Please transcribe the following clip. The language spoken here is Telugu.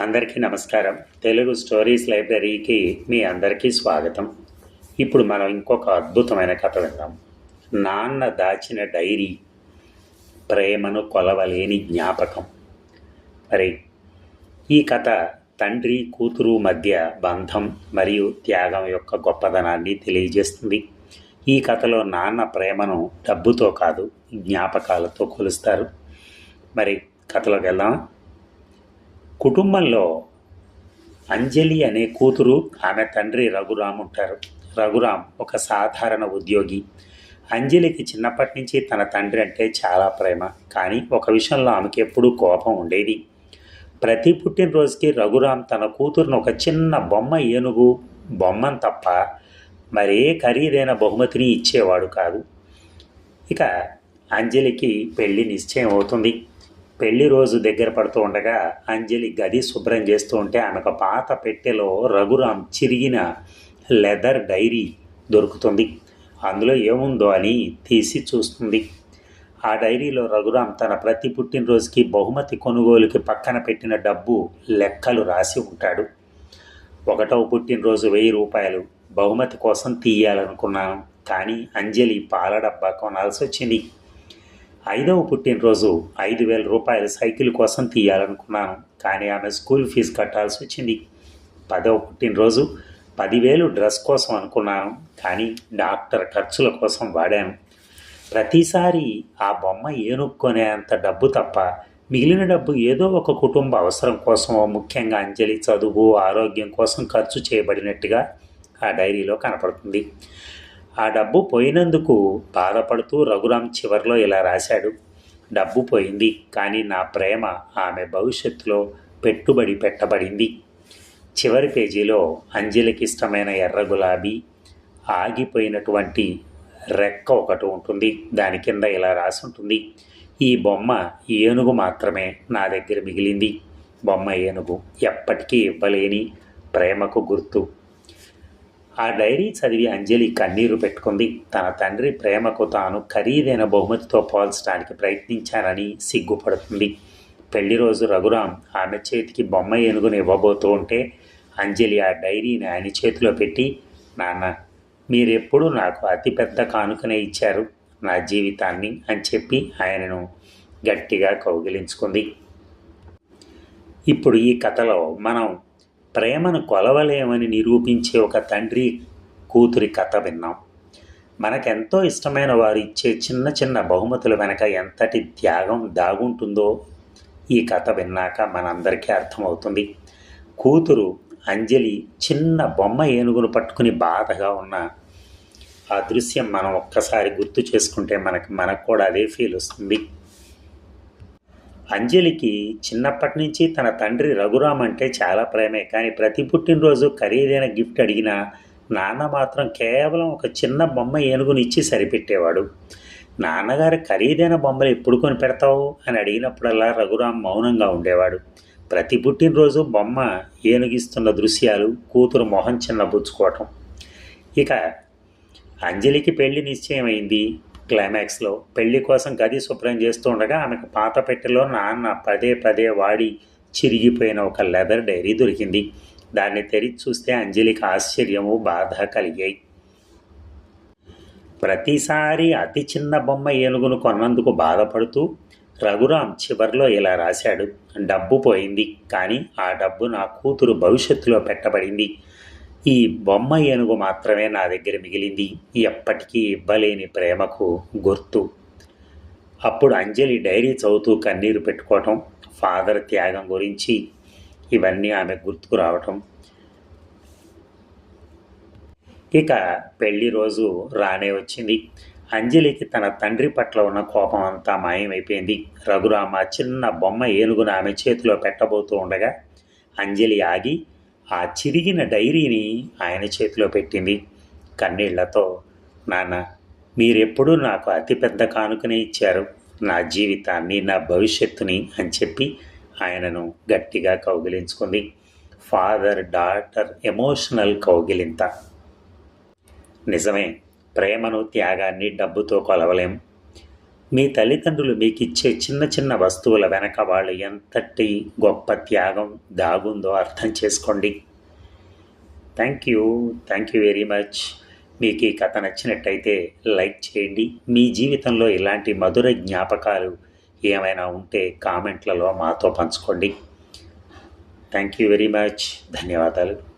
అందరికీ నమస్కారం. తెలుగు స్టోరీస్ లైబ్రరీకి మీ అందరికీ స్వాగతం. ఇప్పుడు మనం ఇంకొక అద్భుతమైన కథ విందాం. నాన్న దాచిన డైరీ ప్రేమను కొలవలేని జ్ఞాపకం. మరి ఈ కథ తండ్రి కూతురు మధ్య బంధం మరియు త్యాగం యొక్క గొప్పదనాన్ని తెలియజేస్తుంది. ఈ కథలో నాన్న ప్రేమను డబ్బుతో కాదు జ్ఞాపకాలతో కొలుస్తారు. మరి కథలోకి వెళ్దాం కుటుంబంలో అంజలి అనే కూతురు ఆమె తండ్రి రఘురామ్ ఉంటారు. రఘురామ్ ఒక సాధారణ ఉద్యోగి. అంజలికి చిన్నప్పటి నుంచి తన తండ్రి అంటే చాలా ప్రేమ. కానీ ఒక విషయంలో ఆమెకి ఎప్పుడూ కోపం ఉండేది. ప్రతి పుట్టినరోజుకి రఘురామ్ తన కూతురును ఒక చిన్న బొమ్మ ఏనుగు బొమ్మను తప్ప మరే ఖరీదైన బహుమతిని ఇచ్చేవాడు కాదు. ఇక అంజలికి పెళ్ళి నిశ్చయం అవుతుంది. పెళ్ళి రోజు దగ్గర పడుతూ ఉండగా అంజలి గది శుభ్రం చేస్తూ ఉంటే ఆమెకు పాత పెట్టెలో రఘురామ్ చిరిగిన లెదర్ డైరీ దొరుకుతుంది. అందులో ఏముందో అని తీసి చూస్తుంది. ఆ డైరీలో రఘురామ్ తన ప్రతి పుట్టినరోజుకి బహుమతి కొనుగోలుకి పక్కన పెట్టిన డబ్బు లెక్కలు రాసి ఉంటాడు. ఒకటవ పుట్టినరోజు వెయ్యి రూపాయలు బహుమతి కోసం తీయాలనుకున్నాను. కానీ అంజలి పాల డబ్బా కొనాల్సి వచ్చింది ఐదవ పుట్టినరోజు ఐదు వేల రూపాయల సైకిల్ కోసం తీయాలనుకున్నాను. కానీ ఆమె స్కూల్ ఫీజు కట్టాల్సి వచ్చింది. పదవ పుట్టినరోజు పదివేలు డ్రెస్ కోసం అనుకున్నాను. కానీ డాక్టర్ ఖర్చుల కోసం వాడాను. ప్రతిసారి ఆ బొమ్మ ఏనుక్కునే అంత డబ్బు తప్ప మిగిలిన డబ్బు ఏదో ఒక కుటుంబ అవసరం కోసం ముఖ్యంగా అంజలి చదువు ఆరోగ్యం కోసం ఖర్చు చేయబడినట్టుగా ఆ డైరీలో కనపడుతుంది. ఆ డబ్బు పోయినందుకు బాధపడుతూ రఘురామ్ చివరిలో ఇలా రాశాడు. డబ్బు పోయింది కానీ నా ప్రేమ ఆమె భవిష్యత్తులో పెట్టుబడి పెట్టబడింది. చివరి పేజీలో అంజలికి ఇష్టమైన ఎర్ర గులాబీ ఆగిపోయినటువంటి రెక్క ఒకటి ఉంటుంది. దాని కింద ఇలా రాసి ఉంటుంది ఈ బొమ్మ ఏనుగు మాత్రమే నా దగ్గర మిగిలింది. బొమ్మ ఏనుగు ఎప్పటికీ ఇవ్వలేని ప్రేమకు గుర్తు. ఆ డైరీ చదివి అంజలి కన్నీరు పెట్టుకుంది. తన తండ్రి ప్రేమకు తాను ఖరీదైన బహుమతితో పోల్చడానికి ప్రయత్నించానని సిగ్గుపడుతుంది. పెళ్ళి రోజు రఘురామ్ ఆమె చేతికి బొమ్మ ఏనుగుని ఇవ్వబోతూ ఉంటే అంజలి ఆ డైరీని ఆయన చేతిలో పెట్టి నాన్న మీరెప్పుడు నాకు అతిపెద్ద కానుకనే ఇచ్చారు. నా జీవితాన్ని అని చెప్పి ఆయనను గట్టిగా కౌగిలించుకుంది. ఇప్పుడు ఈ కథలో మనం ప్రేమను కొలవలేమని నిరూపించే ఒక తండ్రి కూతురి కథ విన్నాం. మనకెంతో ఇష్టమైన వారు ఇచ్చే చిన్న చిన్న బహుమతుల వెనక ఎంతటి త్యాగం దాగుంటుందో ఈ కథ విన్నాక మనందరికీ అర్థమవుతుంది. కూతురు అంజలి చిన్న బొమ్మ ఏనుగును పట్టుకుని బాధగా ఉన్న ఆ దృశ్యం మనం ఒక్కసారి గుర్తు చేసుకుంటే మనకి మనకు కూడా అదే ఫీల్ వస్తుంది. అంజలికి చిన్నప్పటి నుంచి తన తండ్రి రఘురామ్ అంటే చాలా ప్రేమే. కానీ ప్రతి పుట్టినరోజు ఖరీదైన గిఫ్ట్ అడిగినా నాన్న మాత్రం కేవలం ఒక చిన్న బొమ్మ ఏనుగుని ఇచ్చి సరిపెట్టేవాడు. నాన్నగారు ఖరీదైన బొమ్మలు ఎప్పుడు కొని పెడతావు? అని అడిగినప్పుడల్లా రఘురామ్ మౌనంగా ఉండేవాడు. ప్రతి పుట్టినరోజు బొమ్మ ఏనుగిస్తున్న దృశ్యాలు కూతురు మొహం చిన్నబుచ్చుకోవటం ఇక అంజలికి పెళ్ళి నిశ్చయమైంది. క్లైమాక్స్లో పెళ్ళి కోసం గది శుభ్రం చేస్తూ ఉండగా ఆమెకు పాత పెట్టెలో నాన్న పదే పదే వాడి చిరిగిపోయిన ఒక లెదర్ డైరీ దొరికింది. దాన్ని తెరిచి చూస్తే అంజలికి ఆశ్చర్యము బాధ కలిగాయి. ప్రతిసారి అతి చిన్న బొమ్మ ఏనుగును కొన్నందుకు బాధపడుతూ రఘురామ్ చివర్లో ఇలా రాశాడు డబ్బు పోయింది కానీ ఆ డబ్బు నా కూతురు భవిష్యత్తులో పెట్టబడింది. ఈ బొమ్మ ఏనుగు మాత్రమే నా దగ్గర మిగిలింది. ఎప్పటికీ ఇవ్వలేని ప్రేమకు గుర్తు. అప్పుడు అంజలి డైరీ చదువుతూ కన్నీరు పెట్టుకోవటం ఫాదర్ త్యాగం గురించి ఇవన్నీ ఆమె గుర్తుకు రావటం. ఇక పెళ్ళి రోజు రానే వచ్చింది. అంజలికి తన తండ్రి పట్ల ఉన్న కోపం అంతా మాయమైపోయింది. రఘురామ చిన్న బొమ్మ ఏనుగును ఆమె చేతిలో పెట్టబోతూ ఉండగా అంజలి ఆగి ఆ చిరిగిన డైరీని ఆయన చేతిలో పెట్టింది. కన్నీళ్ళతో నాన్న మీరెప్పుడూ నాకు అతిపెద్ద కానుకనే ఇచ్చారు. నా జీవితాన్ని నా భవిష్యత్తుని అని చెప్పి ఆయనను గట్టిగా కౌగిలించుకుంది. ఫాదర్ డాటర్ ఎమోషనల్ కౌగిలింత. నిజమే ప్రేమను త్యాగాన్ని డబ్బుతో కొలవలేం. మీ తల్లిదండ్రులు మీకు ఇచ్చే చిన్న చిన్న వస్తువుల వెనక వాళ్ళు ఎంతటి గొప్ప త్యాగం దాగుందో అర్థం చేసుకోండి. Thank you thank you very much మీకు ఈ కథ నచ్చినట్టయితే లైక్ చేయండి. మీ జీవితంలో ఇలాంటి మధుర జ్ఞాపకాలు ఏమైనా ఉంటే కామెంట్లలో మాతో పంచుకోండి. థ్యాంక్ యూ వెరీ మచ్ ధన్యవాదాలు.